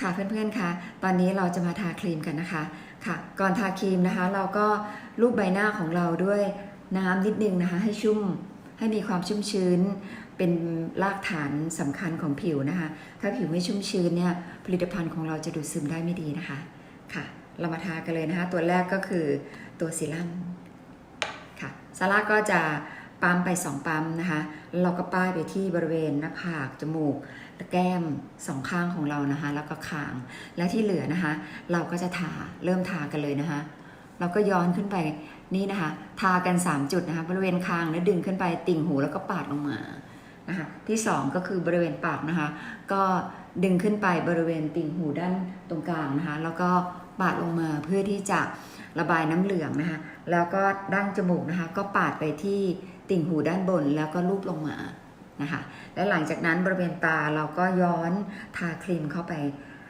ค่ะเพื่อนๆคะตอนนี้เราจะมาทาครีมกันนะคะค่ะ ก่อนทาครีมนะคะ เราก็ลูบใบหน้าของเราด้วยน้ำนิดนึงนะคะ ให้ชุ่มให้มีความชุ่มชื้น เป็นรากฐานสำคัญของผิวนะคะ ถ้าผิวไม่ชุ่มชื้นเนี่ยผลิตภัณฑ์ของเราจะดูดซึมได้ไม่ดีนะคะค่ะ เรามาทากันเลยนะคะ ตัวแรกก็คือตัวซีรั่มค่ะซาร่าก็จะ ปั๊มไป2ปั๊มนะคะเราก็ป้ายไปที่บริเวณหน้าผากจมูกและแก้มสองข้างของเรานะคะ แล้วก็คาง และที่เหลือนะคะ เราก็จะทาเริ่มทากันเลยนะคะ เราก็ย้อนขึ้นไปนี่นะคะ ทากัน 3 จุดนะคะ บริเวณคางแล้วดึงขึ้นไปติ่งหูแล้วก็ปาดลงมา นะคะที่ 2 ก็คือบริเวณปากนะคะ ก็ดึงขึ้นไปบริเวณติ่งหูด้านตรงกลางนะคะ แล้วก็ปาดลงมาเพื่อที่จะระบายน้ำเหลืองนะคะ แล้วก็ดั้งจมูกนะคะ ก็ปาดไปที่ติ่งหูด้านบนแล้วก็ลูบลงมานะคะ และหลังจากนั้นบริเวณตาเราก็ย้อนทาครีมเข้าไป